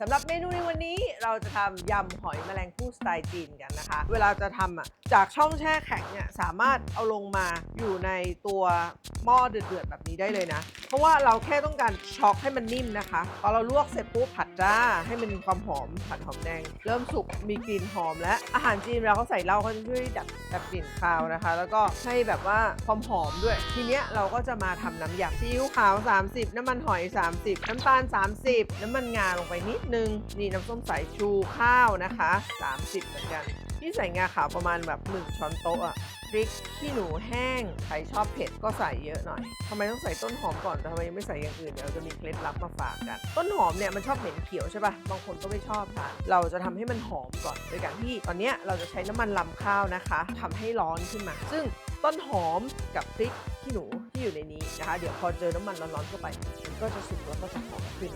สำหรับเมนูในวันนี้เราจะทำยำหอยแมลงภู่สไตล์จีนกันนะคะ เวลาจะทำอะจากช่องแช่แข็งเนี่ยสามารถเอาลงมาอยู่ในตัวหม้อเดือดๆแบบนี้ได้เลยนะ ราะว่าเราแค่ต้องการช็อกให้มันนิ่มนะคะพอเราลวกเสร็จปุ๊บผัดจ้าให้มันมีความหอมผัดหอมแดง เริ่มสุกมีกลิ่นหอมและอาหารจีนเวลาเขาใส่เหล้าเขาจะช่วยดับดับกลิ่นคาวนะคะ แล้วก็ให้แบบว่าความหอมด้วย ทีเนี้ยเราก็จะมาทำน้ำยำซีอิ๊วขาว 30 น้ำมันหอย 30 น้ำตาล 30 น้ำมันงาลงไปนิดนึงนี่น้ำส้มสายชูข้าวนะคะ 30 เหมือนกันที่ใส่งาขาวประมาณแบบ1ช้อนโต๊ะอะ ริกขี้หนูแห้ง ใครชอบเผ็ดก็ใส่เยอะหน่อยทำไมต้องใส่ต้นหอมก่อนแต่ทำไมยังไม่ใส่อย่างอื่นเดี๋ยวเราจะมีเคล็ดลับมาฝากกัน ต้นหอมเนี่ยมันชอบเหม็นเขียวใช่ปะบางคนก็ไม่ชอบค่ะ เราจะทำให้มันหอมก่อนโดยการที่ตอนนี้เราจะใช้น้ำมันลำข้าวนะคะทำให้ร้อนขึ้นมา ซึ่งต้นหอมกับพริกขี้หนูที่อยู่ในนี้ นะคะ เดี๋ยวพอเจอน้ำมันร้อนๆเข้าไปมันก็จะสุกแล้วก็จะหอมขึ้น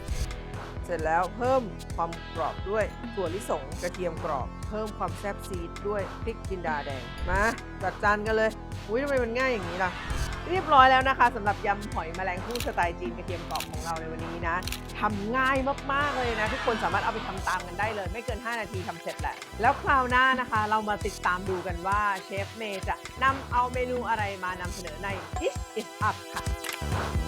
เสร็จแล้วเพิ่มความกรอบด้วยถั่วลิสงกระเทียมกรอบ เพิ่มความแซ่บซีดด้วยพริกจินดาแดงมาจัดจานกันเลยอุ้ยทำไมมันง่ายอย่างนี้ล่ะเรียบร้อยแล้วนะคะสำหรับยำหอยแมลงภู่สไตล์จีนกระเทียมกรอบของเราในวันนี้นะทำง่ายมากๆเลยนะ ทุกคนสามารถเอาไปทำตามกันได้เลย ไม่เกิน 5 นาทีทำเสร็จแหละแล้วคราวหน้านะคะ เรามาติดตามดูกันว่าเชฟเมย์จะนำเอาเมนูอะไรมานำเสนอใน Dish It Up ค่ะ you